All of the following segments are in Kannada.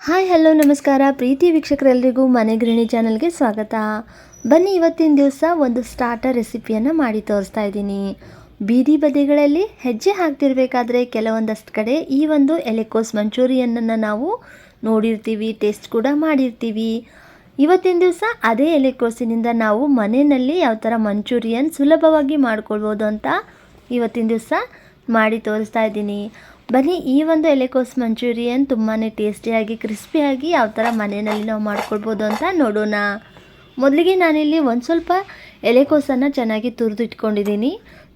ಹಾಯ್, ಹಲೋ, ನಮಸ್ಕಾರ. ಪ್ರೀತಿ ವೀಕ್ಷಕರೆಲ್ಲರಿಗೂ ಮನೆ ಗೃಹಿಣಿ ಚಾನಲ್ಗೆ ಸ್ವಾಗತ. ಬನ್ನಿ, ಇವತ್ತಿನ ದಿವಸ ಒಂದು ಸ್ಟಾರ್ಟರ್ ರೆಸಿಪಿಯನ್ನು ಮಾಡಿ ತೋರಿಸ್ತಾ ಇದ್ದೀನಿ. ಬೀದಿ ಬದಿಗಳಲ್ಲಿ ಹೆಜ್ಜೆ ಹಾಕ್ತಿರ್ಬೇಕಾದ್ರೆ ಕೆಲವೊಂದಷ್ಟು ಕಡೆ ಈ ಒಂದು ಎಲೆಕೋಸ್ ಮಂಚೂರಿಯನ್ನನ್ನು ನಾವು ನೋಡಿರ್ತೀವಿ ಟೇಸ್ಟ್ ಕೂಡ ಮಾಡಿರ್ತೀವಿ. ಇವತ್ತಿನ ದಿವಸ ಅದೇ ಎಲೆಕೋಸಿನಿಂದ ನಾವು ಮನೆಯಲ್ಲಿ ಯಾವ ಥರ ಮಂಚೂರಿಯನ್ ಸುಲಭವಾಗಿ ಮಾಡ್ಕೊಳ್ಬೋದು ಅಂತ ಇವತ್ತಿನ ದಿವಸ ಮಾಡಿ ತೋರಿಸ್ತಾ ಇದ್ದೀನಿ. ಬನ್ನಿ, ಈ ಒಂದು ಎಲೆಕೋಸ್ ಮಂಚೂರಿಯನ್ ತುಂಬಾ ಟೇಸ್ಟಿಯಾಗಿ, ಕ್ರಿಸ್ಪಿಯಾಗಿ ಯಾವ ಥರ ಮನೆಯಲ್ಲಿ ನಾವು ಮಾಡ್ಕೊಳ್ಬೋದು ಅಂತ ನೋಡೋಣ. ಮೊದಲಿಗೆ ನಾನಿಲ್ಲಿ ಒಂದು ಸ್ವಲ್ಪ ಎಲೆಕೋಸನ್ನು ಚೆನ್ನಾಗಿ ತುರಿದು ಇಟ್ಕೊಂಡಿದ್ದೀನಿ.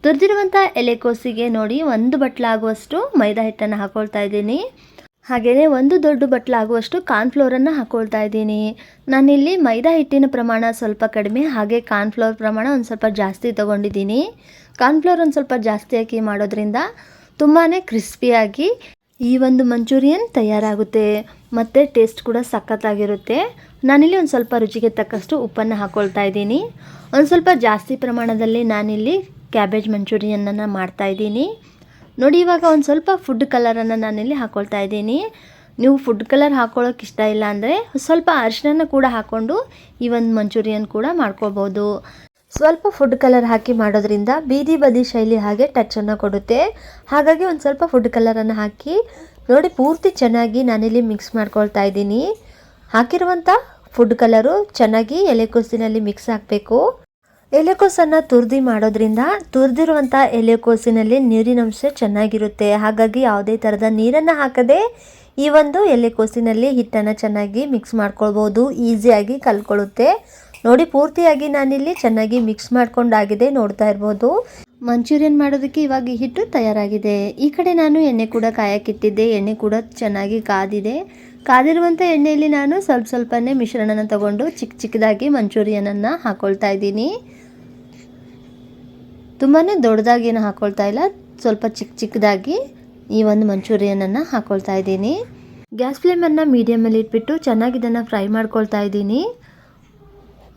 ತುರಿದಿರುವಂಥ ಎಲೆಕೋಸಿಗೆ ನೋಡಿ, ಒಂದು ಬಟ್ಲಾಗುವಷ್ಟು ಮೈದಾ ಹಿಟ್ಟನ್ನು ಹಾಕ್ಕೊಳ್ತಾ ಇದ್ದೀನಿ. ಹಾಗೆಯೇ ಒಂದು ದೊಡ್ಡ ಬಟ್ಲಾಗುವಷ್ಟು ಕಾರ್ನ್ಫ್ಲೋರನ್ನು ಹಾಕ್ಕೊಳ್ತಾ ಇದ್ದೀನಿ. ನಾನಿಲ್ಲಿ ಮೈದಾ ಹಿಟ್ಟಿನ ಪ್ರಮಾಣ ಸ್ವಲ್ಪ ಕಡಿಮೆ, ಹಾಗೆ ಕಾರ್ನ್ಫ್ಲೋರ್ ಪ್ರಮಾಣ ಒಂದು ಸ್ವಲ್ಪ ಜಾಸ್ತಿ ತೊಗೊಂಡಿದ್ದೀನಿ. ಕಾರ್ನ್ಫ್ಲೋರ್ ಒಂದು ಸ್ವಲ್ಪ ಜಾಸ್ತಿ ಹಾಕಿ ಮಾಡೋದ್ರಿಂದ ತುಂಬಾ ಕ್ರಿಸ್ಪಿಯಾಗಿ ಈ ಒಂದು ಮಂಚೂರಿಯನ್ ತಯಾರಾಗುತ್ತೆ. ಮತ್ತು ಟೇಸ್ಟ್ ಕೂಡ ಸಖತ್ತಾಗಿರುತ್ತೆ. ನಾನಿಲ್ಲಿ ಒಂದು ಸ್ವಲ್ಪ ರುಚಿಗೆ ತಕ್ಕಷ್ಟು ಉಪ್ಪನ್ನು ಹಾಕ್ಕೊಳ್ತಾ ಇದ್ದೀನಿ. ಒಂದು ಸ್ವಲ್ಪ ಜಾಸ್ತಿ ಪ್ರಮಾಣದಲ್ಲಿ ನಾನಿಲ್ಲಿ ಕ್ಯಾಬೇಜ್ ಮಂಚೂರಿಯನ್ನನ್ನು ಮಾಡ್ತಾ ಇದ್ದೀನಿ. ನೋಡಿ, ಇವಾಗ ಒಂದು ಸ್ವಲ್ಪ ಫುಡ್ ಕಲರನ್ನು ನಾನಿಲ್ಲಿ ಹಾಕ್ಕೊಳ್ತಾ ಇದ್ದೀನಿ. ನೀವು ಫುಡ್ ಕಲರ್ ಹಾಕ್ಕೊಳ್ಳೋಕೆ ಇಷ್ಟ ಇಲ್ಲ ಅಂದರೆ ಸ್ವಲ್ಪ ಅರಿಶಿನ ಕೂಡ ಹಾಕ್ಕೊಂಡು ಈ ಒಂದು ಮಂಚೂರಿಯನ್ ಕೂಡ ಮಾಡ್ಕೊಳ್ಬೋದು. ಸ್ವಲ್ಪ ಫುಡ್ ಕಲರ್ ಹಾಕಿ ಮಾಡೋದ್ರಿಂದ ಬೀದಿ ಬದಿ ಶೈಲಿ ಹಾಗೆ ಟಚ್ಚನ್ನು ಕೊಡುತ್ತೆ. ಹಾಗಾಗಿ ಒಂದು ಸ್ವಲ್ಪ ಫುಡ್ ಕಲರನ್ನು ಹಾಕಿ ನೋಡಿ ಪೂರ್ತಿ ಚೆನ್ನಾಗಿ ನಾನಿಲ್ಲಿ ಮಿಕ್ಸ್ ಮಾಡ್ಕೊಳ್ತಾ ಇದ್ದೀನಿ. ಹಾಕಿರುವಂಥ ಫುಡ್ ಕಲರು ಚೆನ್ನಾಗಿ ಎಲೆಕೋಸಿನಲ್ಲಿ ಮಿಕ್ಸ್ ಆಗಬೇಕು ಎಲೆಕೋಸನ್ನು ತುರ್ದಿ ಮಾಡೋದ್ರಿಂದ ತುರಿದಿರುವಂಥ ಎಲೆಕೋಸಿನಲ್ಲಿ ನೀರಿನಂಶ ಚೆನ್ನಾಗಿರುತ್ತೆ. ಹಾಗಾಗಿ ಯಾವುದೇ ಥರದ ನೀರನ್ನು ಹಾಕದೆ ಈ ಒಂದು ಎಲೆಕೋಸಿನಲ್ಲಿ ಹಿಟ್ಟನ್ನು ಚೆನ್ನಾಗಿ ಮಿಕ್ಸ್ ಮಾಡ್ಕೊಳ್ಬೋದು. ಈಸಿಯಾಗಿ ಕಲ್ಕೊಳ್ಳುತ್ತೆ ನೋಡಿ, ಪೂರ್ತಿಯಾಗಿ ನಾನಿಲ್ಲಿ ಚೆನ್ನಾಗಿ ಮಿಕ್ಸ್ ಮಾಡ್ಕೊಂಡಾಗಿದೆ, ನೋಡ್ತಾ ಇರ್ಬೋದು. ಮಂಚೂರಿಯನ್ ಮಾಡೋದಕ್ಕೆ ಇವಾಗ ಹಿಟ್ಟು ತಯಾರಾಗಿದೆ. ಈ ಕಡೆ ನಾನು ಎಣ್ಣೆ ಕೂಡ ಕಾಯಕ್ಕಿಟ್ಟಿದ್ದೆ ಎಣ್ಣೆ ಕೂಡ ಚೆನ್ನಾಗಿ ಕಾದಿದೆ. ಕಾದಿರುವಂಥ ಎಣ್ಣೆಯಲ್ಲಿ ನಾನು ಸ್ವಲ್ಪ ಸ್ವಲ್ಪನೇ ಮಿಶ್ರಣನ ತಗೊಂಡು ಚಿಕ್ಕ ಚಿಕ್ಕದಾಗಿ ಮಂಚೂರಿಯನನ್ನು ಹಾಕೊಳ್ತಾ ಇದ್ದೀನಿ. ತುಂಬಾ ದೊಡ್ಡದಾಗಿ ಏನು ಹಾಕೊಳ್ತಾ ಇಲ್ಲ. ಸ್ವಲ್ಪ ಚಿಕ್ಕ ಚಿಕ್ಕದಾಗಿ ಈ ಒಂದು ಮಂಚೂರಿಯನನ್ನು ಹಾಕೊಳ್ತಾ ಇದ್ದೀನಿ. ಗ್ಯಾಸ್ ಫ್ಲೇಮನ್ನು ಮೀಡಿಯಮಲ್ಲಿ ಇಟ್ಬಿಟ್ಟು ಚೆನ್ನಾಗಿ ಇದನ್ನು ಫ್ರೈ ಮಾಡ್ಕೊಳ್ತಾ ಇದ್ದೀನಿ.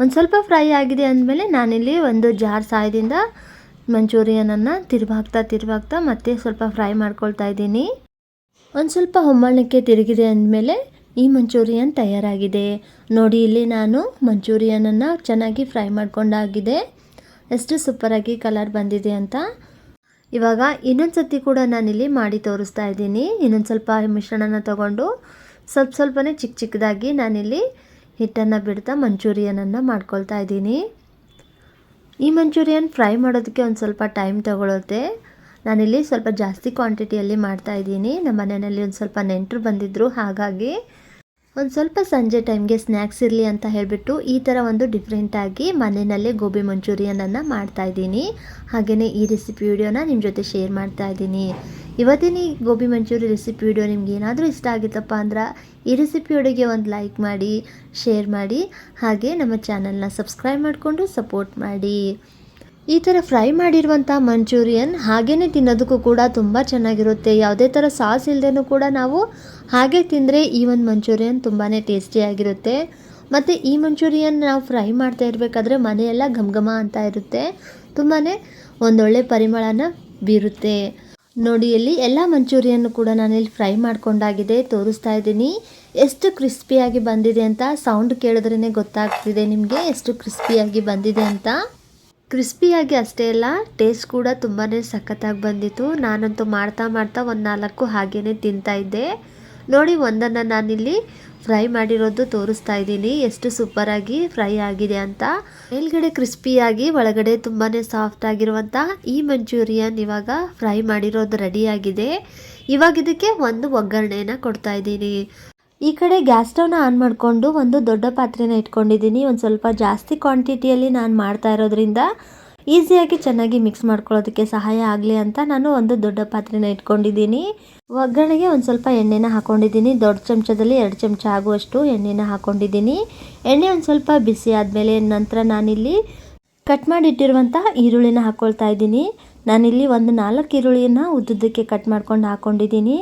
ಒಂದು ಸ್ವಲ್ಪ ಫ್ರೈ ಆಗಿದೆ ಅಂದಮೇಲೆ ನಾನಿಲ್ಲಿ ಒಂದು ಜಾರ್ ಸಹಾಯದಿಂದ ಮಂಚೂರಿಯನನ್ನು ತಿರುವಾಗ್ತಾ ತಿರುವಾಗ್ತಾ ಮತ್ತೆ ಸ್ವಲ್ಪ ಫ್ರೈ ಮಾಡ್ಕೊಳ್ತಾ ಇದ್ದೀನಿ. ಒಂದು ಸ್ವಲ್ಪ ಹೊಮ್ಮಣ್ಣಕ್ಕೆ ತಿರುಗಿದೆ ಅಂದಮೇಲೆ ಈ ಮಂಚೂರಿಯನ್ ತಯಾರಾಗಿದೆ. ನೋಡಿ, ಇಲ್ಲಿ ನಾನು ಮಂಚೂರಿಯನನ್ನು ಚೆನ್ನಾಗಿ ಫ್ರೈ ಮಾಡ್ಕೊಂಡಾಗಿದೆ. ಎಷ್ಟು ಸೂಪರಾಗಿ ಕಲರ್ ಬಂದಿದೆ ಅಂತ. ಇವಾಗ ಇನ್ನೊಂದು ಸತಿ ಕೂಡ ನಾನಿಲ್ಲಿ ಮಾಡಿ ತೋರಿಸ್ತಾ ಇದ್ದೀನಿ. ಇನ್ನೊಂದು ಸ್ವಲ್ಪ ಮಿಶ್ರಣನ ತಗೊಂಡು ಸ್ವಲ್ಪ ಸ್ವಲ್ಪನೇ ಚಿಕ್ಕ ಚಿಕ್ಕದಾಗಿ ನಾನಿಲ್ಲಿ ಹಿಟ್ಟನ್ನು ಬಿಡ್ತಾ ಮಂಚೂರಿಯನನ್ನು ಮಾಡ್ಕೊಳ್ತಾ ಇದ್ದೀನಿ. ಈ ಮಂಚೂರಿಯನ್ ಫ್ರೈ ಮಾಡೋದಕ್ಕೆ ಒಂದು ಸ್ವಲ್ಪ ಟೈಮ್ ತಗೊಳುತ್ತೆ. ನಾನಿಲ್ಲಿ ಸ್ವಲ್ಪ ಜಾಸ್ತಿ ಕ್ವಾಂಟಿಟಿಯಲ್ಲಿ ಮಾಡ್ತಾ ಇದ್ದೀನಿ. ನಮ್ಮ ಮನೆಯಲ್ಲಿ ಒಂದು ಸ್ವಲ್ಪ ನೆಂಟರು ಬಂದಿದ್ದರು ಹಾಗಾಗಿ ಒಂದು ಸ್ವಲ್ಪ ಸಂಜೆ ಟೈಮ್ಗೆ ಸ್ನ್ಯಾಕ್ಸ್ ಇರಲಿ ಅಂತ ಹೇಳಿಬಿಟ್ಟು ಈ ಥರ ಒಂದು ಡಿಫ್ರೆಂಟಾಗಿ ಮನೆಯಲ್ಲೇ ಗೋಬಿ ಮಂಚೂರಿಯನನ್ನು ಮಾಡ್ತಾ ಇದ್ದೀನಿ. ಹಾಗೆಯೇ ಈ ರೆಸಿಪಿ ವಿಡಿಯೋನ ನಿಮ್ಮ ಜೊತೆ ಶೇರ್ ಮಾಡ್ತಾ ಇದ್ದೀನಿ. ಇವತ್ತಿನ ಈ ಗೋಬಿ ಮಂಚೂರಿ ರೆಸಿಪಿ ವಿಡಿಯೋ ನಿಮ್ಗೆ ಏನಾದರೂ ಇಷ್ಟ ಆಗಿತ್ತಪ್ಪ ಅಂದ್ರೆ ಈ ರೆಸಿಪಿ ವಿಡಿಯೋಗೆ ಒಂದು ಲೈಕ್ ಮಾಡಿ ಶೇರ್ ಮಾಡಿ, ಹಾಗೆ ನಮ್ಮ ಚಾನಲ್ನ ಸಬ್ಸ್ಕ್ರೈಬ್ ಮಾಡಿಕೊಂಡು ಸಪೋರ್ಟ್ ಮಾಡಿ. ಈ ಥರ ಫ್ರೈ ಮಾಡಿರುವಂಥ ಮಂಚೂರಿಯನ್ ಹಾಗೇ ತಿನ್ನೋದಕ್ಕೂ ಕೂಡ ತುಂಬ ಚೆನ್ನಾಗಿರುತ್ತೆ. ಯಾವುದೇ ಥರ ಸಾಸ್ ಇಲ್ಲದೇನೂ ಕೂಡ ನಾವು ಹಾಗೆ ತಿಂದರೆ ಈ ಒಂದು ಮಂಚೂರಿಯನ್ ತುಂಬಾ ಟೇಸ್ಟಿಯಾಗಿರುತ್ತೆ ಮತ್ತು ಈ ಮಂಚೂರಿಯನ್ ನಾವು ಫ್ರೈ ಮಾಡ್ತಾ ಇರಬೇಕಾದ್ರೆ ಮನೆಯೆಲ್ಲ ಘಮ ಘಮ ಅಂತ ಇರುತ್ತೆ. ತುಂಬಾ ಒಂದೊಳ್ಳೆ ಪರಿಮಳನ ಬೀರುತ್ತೆ. ನೋಡಿ, ಇಲ್ಲಿ ಎಲ್ಲ ಮಂಚೂರಿಯನ್ನು ಕೂಡ ನಾನಿಲ್ಲಿ ಫ್ರೈ ಮಾಡ್ಕೊಂಡಾಗಿದೆ, ತೋರಿಸ್ತಾ ಇದ್ದೀನಿ. ಎಷ್ಟು ಕ್ರಿಸ್ಪಿಯಾಗಿ ಬಂದಿದೆ ಅಂತ, ಸೌಂಡ್ ಕೇಳಿದ್ರೇ ಗೊತ್ತಾಗ್ತಿದೆ ನಿಮಗೆ, ಎಷ್ಟು ಕ್ರಿಸ್ಪಿಯಾಗಿ ಬಂದಿದೆ ಅಂತ. ಕ್ರಿಸ್ಪಿಯಾಗಿ ಅಷ್ಟೇ ಅಲ್ಲ, ಟೇಸ್ಟ್ ಕೂಡ ತುಂಬಾ ಸಖತ್ತಾಗಿ ಬಂದಿತ್ತು. ನಾನಂತೂ ಮಾಡ್ತಾ ಮಾಡ್ತಾ ಒಂದು ನಾಲ್ಕು ಹಾಗೇ ತಿಂತಾ ಇದ್ದೆ. ನೋಡಿ, ಒಂದನ್ನು ನಾನಿಲ್ಲಿ ಫ್ರೈ ಮಾಡಿರೋದು ತೋರಿಸ್ತಾ ಇದ್ದೀನಿ. ಎಷ್ಟು ಸೂಪರಾಗಿ ಫ್ರೈ ಆಗಿದೆ ಅಂತ. ಮೇಲ್ಗಡೆ ಕ್ರಿಸ್ಪಿಯಾಗಿ, ಒಳಗಡೆ ತುಂಬಾ ಸಾಫ್ಟ್ ಆಗಿರುವಂಥ ಈ ಮಂಚೂರಿಯನ್ ಇವಾಗ ಫ್ರೈ ಮಾಡಿರೋದು ರೆಡಿಯಾಗಿದೆ ಇವಾಗ ಇದಕ್ಕೆ ಒಂದು ಒಗ್ಗರಣೆಯನ್ನು ಕೊಡ್ತಾ ಇದ್ದೀನಿ. ಈ ಕಡೆ ಗ್ಯಾಸ್ ಸ್ಟವ್ನ ಆನ್ ಮಾಡಿಕೊಂಡು ಒಂದು ದೊಡ್ಡ ಪಾತ್ರೆನ ಇಟ್ಕೊಂಡಿದ್ದೀನಿ. ಒಂದು ಸ್ವಲ್ಪ ಜಾಸ್ತಿ ಕ್ವಾಂಟಿಟಿಯಲ್ಲಿ ನಾನು ಮಾಡ್ತಾ ಇರೋದ್ರಿಂದ ಈಸಿಯಾಗಿ ಚೆನ್ನಾಗಿ ಮಿಕ್ಸ್ ಮಾಡ್ಕೊಳ್ಳೋದಕ್ಕೆ ಸಹಾಯ ಆಗಲಿ ಅಂತ ನಾನು ಒಂದು ದೊಡ್ಡ ಪಾತ್ರೆನ ಇಟ್ಕೊಂಡಿದ್ದೀನಿ. ಒಗ್ಗರಣೆಗೆ ಒಂದು ಸ್ವಲ್ಪ ಎಣ್ಣೆನ ಹಾಕೊಂಡಿದ್ದೀನಿ. ದೊಡ್ಡ ಚಮಚದಲ್ಲಿ ಎರಡು ಚಮಚ ಆಗುವಷ್ಟು ಎಣ್ಣೆನ ಹಾಕೊಂಡಿದ್ದೀನಿ. ಎಣ್ಣೆ ಒಂದು ಸ್ವಲ್ಪ ಬಿಸಿ ಆದಮೇಲೆ ನಂತರ ನಾನಿಲ್ಲಿ ಕಟ್ ಮಾಡಿಟ್ಟಿರುವಂಥ ಈರುಳ್ಳಿನ ಹಾಕ್ಕೊಳ್ತಾ ಇದ್ದೀನಿ. ನಾನಿಲ್ಲಿ ಒಂದು ನಾಲ್ಕು ಈರುಳ್ಳಿಯನ್ನು ಉದ್ದುದ್ದಕ್ಕೆ ಕಟ್ ಮಾಡ್ಕೊಂಡು ಹಾಕ್ಕೊಂಡಿದ್ದೀನಿ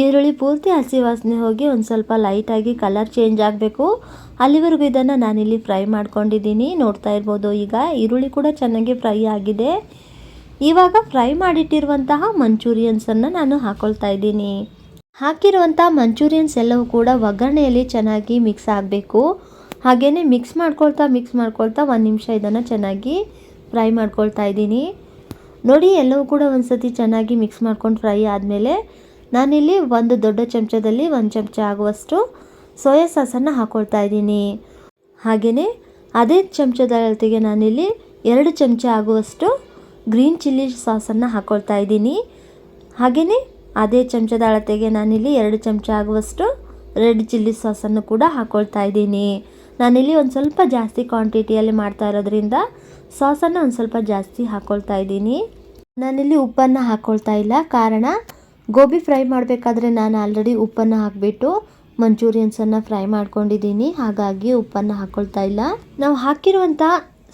ಈರುಳ್ಳಿ ಪೂರ್ತಿ ಹಸಿ ವಾಸನೆ ಹೋಗಿ ಒಂದು ಸ್ವಲ್ಪ ಲೈಟಾಗಿ ಕಲರ್ ಚೇಂಜ್ ಆಗಬೇಕು. ಅಲ್ಲಿವರೆಗೂ ಇದನ್ನು ನಾನಿಲ್ಲಿ ಫ್ರೈ ಮಾಡ್ಕೊಂಡಿದ್ದೀನಿ. ನೋಡ್ತಾ ಇರ್ಬೋದು ಈಗ ಈರುಳ್ಳಿ ಕೂಡ ಚೆನ್ನಾಗಿ ಫ್ರೈ ಆಗಿದೆ. ಇವಾಗ ಫ್ರೈ ಮಾಡಿಟ್ಟಿರುವಂತಹ ಮಂಚೂರಿಯನ್ಸನ್ನು ನಾನು ಹಾಕ್ಕೊಳ್ತಾ ಇದ್ದೀನಿ. ಹಾಕಿರುವಂಥ ಮಂಚೂರಿಯನ್ಸ್ ಎಲ್ಲವೂ ಕೂಡ ಒಗ್ಗರಣೆಯಲ್ಲಿ ಚೆನ್ನಾಗಿ ಮಿಕ್ಸ್ ಆಗಬೇಕು. ಹಾಗೆಯೇ ಮಿಕ್ಸ್ ಮಾಡ್ಕೊಳ್ತಾ ಮಿಕ್ಸ್ ಮಾಡ್ಕೊಳ್ತಾ ಒಂದು ನಿಮಿಷ ಇದನ್ನು ಚೆನ್ನಾಗಿ ಫ್ರೈ ಮಾಡ್ಕೊಳ್ತಾ ಇದ್ದೀನಿ. ನೋಡಿ ಎಲ್ಲವೂ ಕೂಡ ಒಂದು ಸತಿ ಚೆನ್ನಾಗಿ ಮಿಕ್ಸ್ ಮಾಡ್ಕೊಂಡು ಫ್ರೈ ಆದಮೇಲೆ ನಾನಿಲ್ಲಿ ಒಂದು ದೊಡ್ಡ ಚಮಚದಲ್ಲಿ ಒಂದು ಚಮಚ ಆಗುವಷ್ಟು ಸೋಯಾ ಸಾಸನ್ನು ಹಾಕ್ಕೊಳ್ತಾ ಇದ್ದೀನಿ. ಹಾಗೆಯೇ ಅದೇ ಚಮಚದ ಅಳತೆಗೆ ನಾನಿಲ್ಲಿ ಎರಡು ಚಮಚ ಆಗುವಷ್ಟು ಗ್ರೀನ್ ಚಿಲ್ಲಿ ಸಾಸನ್ನು ಹಾಕ್ಕೊಳ್ತಾ ಇದ್ದೀನಿ. ಹಾಗೆಯೇ ಅದೇ ಚಮಚದ ಅಳತೆಗೆ ನಾನಿಲ್ಲಿ ಎರಡು ಚಮಚ ಆಗುವಷ್ಟು ರೆಡ್ ಚಿಲ್ಲಿ ಸಾಸನ್ನು ಕೂಡ ಹಾಕ್ಕೊಳ್ತಾ ಇದ್ದೀನಿ. ನಾನಿಲ್ಲಿ ಒಂದು ಸ್ವಲ್ಪ ಜಾಸ್ತಿ ಕ್ವಾಂಟಿಟಿಯಲ್ಲಿ ಮಾಡ್ತಾ ಇರೋದ್ರಿಂದ ಸಾಸನ್ನು ಒಂದು ಸ್ವಲ್ಪ ಜಾಸ್ತಿ ಹಾಕ್ಕೊಳ್ತಾ ಇದ್ದೀನಿ. ನಾನಿಲ್ಲಿ ಉಪ್ಪನ್ನು ಹಾಕ್ಕೊಳ್ತಾ ಇಲ್ಲ. ಕಾರಣ ಗೋಬಿ ಫ್ರೈ ಮಾಡಬೇಕಾದ್ರೆ ನಾನು ಆಲ್ರೆಡಿ ಉಪ್ಪನ್ನು ಹಾಕಿಬಿಟ್ಟು ಮಂಚೂರಿಯನ್ಸನ್ನು ಫ್ರೈ ಮಾಡ್ಕೊಂಡಿದ್ದೀನಿ. ಹಾಗಾಗಿ ಉಪ್ಪನ್ನು ಹಾಕ್ಕೊಳ್ತಾ ಇಲ್ಲ. ನಾವು ಹಾಕಿರುವಂಥ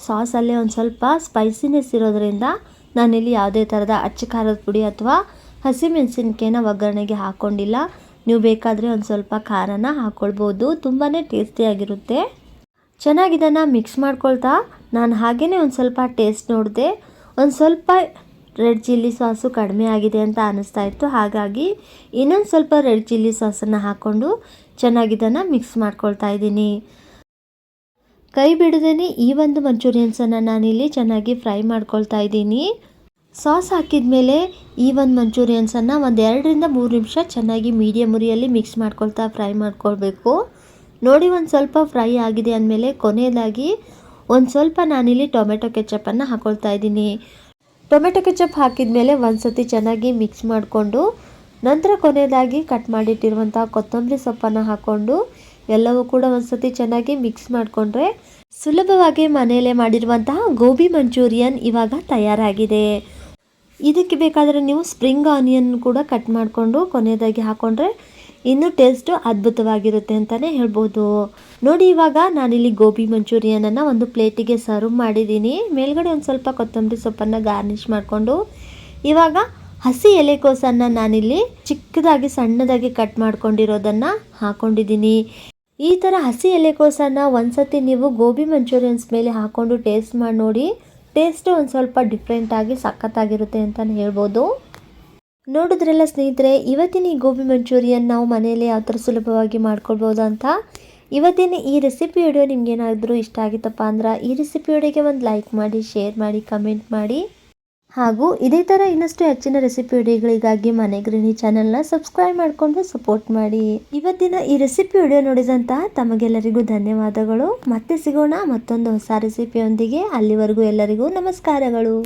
ಸಾಸಲ್ಲೇ ಒಂದು ಸ್ವಲ್ಪ ಸ್ಪೈಸಿನೆಸ್ ಇರೋದ್ರಿಂದ ನಾನಿಲ್ಲಿ ಯಾವುದೇ ಥರದ ಅಚ್ಚ ಖಾರದ ಪುಡಿ ಅಥವಾ ಹಸಿಮೆಣಸಿನ್ಕಾಯಿನ ಒಗ್ಗರಣೆಗೆ ಹಾಕ್ಕೊಂಡಿಲ್ಲ ನೀವು ಬೇಕಾದರೆ ಒಂದು ಸ್ವಲ್ಪ ಖಾರನ ಹಾಕ್ಕೊಳ್ಬೋದು ತುಂಬಾ ಟೇಸ್ಟಿಯಾಗಿರುತ್ತೆ ಚೆನ್ನಾಗಿ ಇದನ್ನು ಮಿಕ್ಸ್ ಮಾಡ್ಕೊಳ್ತಾ ನಾನು ಹಾಗೇ ಒಂದು ಸ್ವಲ್ಪ ಟೇಸ್ಟ್ ನೋಡಿದೆ. ಒಂದು ಸ್ವಲ್ಪ ರೆಡ್ ಚಿಲ್ಲಿ ಸಾಸು ಕಡಿಮೆ ಆಗಿದೆ ಅಂತ ಅನ್ನಿಸ್ತಾ ಇತ್ತು. ಹಾಗಾಗಿ ಇನ್ನೊಂದು ಸ್ವಲ್ಪ ರೆಡ್ ಚಿಲ್ಲಿ ಸಾಸನ್ನು ಹಾಕ್ಕೊಂಡು ಚೆನ್ನಾಗಿದ್ದನ್ನು ಮಿಕ್ಸ್ ಮಾಡ್ಕೊಳ್ತಾ ಇದ್ದೀನಿ. ಕೈ ಬಿಡದೇ ಈ ಒಂದು ಮಂಚೂರಿಯನ್ಸನ್ನು ನಾನಿಲ್ಲಿ ಚೆನ್ನಾಗಿ ಫ್ರೈ ಮಾಡ್ಕೊಳ್ತಾ ಇದ್ದೀನಿ. ಸಾಸ್ ಹಾಕಿದ ಮೇಲೆ ಈ ಒಂದು ಮಂಚೂರಿಯನ್ಸನ್ನು ಒಂದು ಎರಡರಿಂದ ಮೂರು ನಿಮಿಷ ಚೆನ್ನಾಗಿ ಮೀಡಿಯಮ್ ಉರಿಯಲ್ಲಿ ಮಿಕ್ಸ್ ಮಾಡ್ಕೊಳ್ತಾ ಫ್ರೈ ಮಾಡ್ಕೊಳ್ಬೇಕು. ನೋಡಿ ಒಂದು ಸ್ವಲ್ಪ ಫ್ರೈ ಆಗಿದೆ ಅಂದಮೇಲೆ ಕೊನೆಯದಾಗಿ ಒಂದು ಸ್ವಲ್ಪ ನಾನಿಲ್ಲಿ ಟೊಮೆಟೊ ಕೆಚಪ್ಪನ್ನು ಹಾಕ್ಕೊಳ್ತಾ ಇದ್ದೀನಿ. ಟೊಮೆಟೊ ಕೆಚಪ್ ಹಾಕಿದ ಮೇಲೆ ಒಂದು ಸತಿ ಚೆನ್ನಾಗಿ ಮಿಕ್ಸ್ ಮಾಡಿಕೊಂಡು ನಂತರ ಕೊನೆಯದಾಗಿ ಕಟ್ ಮಾಡಿಟ್ಟಿರುವಂಥ ಕೊತ್ತಂಬರಿ ಸೊಪ್ಪನ್ನು ಹಾಕ್ಕೊಂಡು ಎಲ್ಲವೂ ಕೂಡ ಒಂದು ಸತಿ ಚೆನ್ನಾಗಿ ಮಿಕ್ಸ್ ಮಾಡಿಕೊಂಡ್ರೆ ಸುಲಭವಾಗಿ ಮನೆಯಲ್ಲೇ ಮಾಡಿರುವಂತಹ ಗೋಬಿ ಮಂಚೂರಿಯನ್ ಇವಾಗ ತಯಾರಾಗಿದೆ. ಇದಕ್ಕೆ ಬೇಕಾದರೆ ನೀವು ಸ್ಪ್ರಿಂಗ್ ಆನಿಯನ್ ಕೂಡ ಕಟ್ ಮಾಡಿಕೊಂಡು ಕೊನೆಯದಾಗಿ ಹಾಕ್ಕೊಂಡ್ರೆ ಇನ್ನೂ ಟೇಸ್ಟು ಅದ್ಭುತವಾಗಿರುತ್ತೆ ಅಂತಲೇ ಹೇಳ್ಬೋದು. ನೋಡಿ ಇವಾಗ ನಾನಿಲ್ಲಿ ಗೋಬಿ ಮಂಚೂರಿಯನನ್ನು ಒಂದು ಪ್ಲೇಟಿಗೆ ಸರ್ವ್ ಮಾಡಿದ್ದೀನಿ. ಮೇಲ್ಗಡೆ ಒಂದು ಸ್ವಲ್ಪ ಕೊತ್ತಂಬರಿ ಸೊಪ್ಪನ್ನು ಗಾರ್ನಿಷ್ ಮಾಡಿಕೊಂಡು. ಇವಾಗ ಹಸಿ ಎಲೆಕೋಸನ್ನು ನಾನಿಲ್ಲಿ ಚಿಕ್ಕದಾಗಿ ಸಣ್ಣದಾಗಿ ಕಟ್ ಮಾಡ್ಕೊಂಡಿರೋದನ್ನು ಹಾಕ್ಕೊಂಡಿದ್ದೀನಿ ಈ ಥರ ಹಸಿ ಎಲೆಕೋಸನ್ನು ಒಂದ್ಸತಿ ನೀವು ಗೋಬಿ ಮಂಚೂರಿಯನ್ಸ್ ಮೇಲೆ ಹಾಕ್ಕೊಂಡು ಟೇಸ್ಟ್ ಮಾಡಿ ನೋಡಿ. ಟೇಸ್ಟು ಒಂದು ಸ್ವಲ್ಪ ಡಿಫ್ರೆಂಟಾಗಿ ಸಖತ್ತಾಗಿರುತ್ತೆ ಅಂತಲೇ ಹೇಳ್ಬೋದು. ನೋಡಿದ್ರಲ್ಲ ಸ್ನೇಹಿತರೆ, ಇವತ್ತಿನ ಈ ಗೋಬಿ ಮಂಚೂರಿಯನ್ ನಾವು ಮನೆಯಲ್ಲಿ ಯಾವ ಥರ ಸುಲಭವಾಗಿ ಮಾಡ್ಕೊಳ್ಬೋದು ಅಂತ? ಇವತ್ತಿನ ಈ ರೆಸಿಪಿ ವಿಡಿಯೋ ನಿಮ್ಗೇನಾದರೂ ಇಷ್ಟ ಆಗಿತ್ತಪ್ಪ ಅಂದ್ರೆ ಈ ರೆಸಿಪಿ ವಿಡಿಯೋಗೆ ಒಂದು ಲೈಕ್ ಮಾಡಿ ಶೇರ್ ಮಾಡಿ ಕಮೆಂಟ್ ಮಾಡಿ. ಹಾಗೂ ಇದೇ ಥರ ಇನ್ನಷ್ಟು ಹೆಚ್ಚಿನ ರೆಸಿಪಿ ವಿಡಿಯೋಗಳಿಗಾಗಿ ಮನೆ ಗೃಹಿಣಿ ಚಾನಲ್ನ ಸಬ್ಸ್ಕ್ರೈಬ್ ಮಾಡಿಕೊಂಡು ಸಪೋರ್ಟ್ ಮಾಡಿ. ಇವತ್ತಿನ ಈ ರೆಸಿಪಿ ವಿಡಿಯೋ ನೋಡಿದಂತಹ ತಮಗೆಲ್ಲರಿಗೂ ಧನ್ಯವಾದಗಳು. ಮತ್ತೆ ಸಿಗೋಣ ಮತ್ತೊಂದು ಹೊಸ ರೆಸಿಪಿಯೊಂದಿಗೆ ಅಲ್ಲಿವರೆಗೂ ಎಲ್ಲರಿಗೂ ನಮಸ್ಕಾರಗಳು.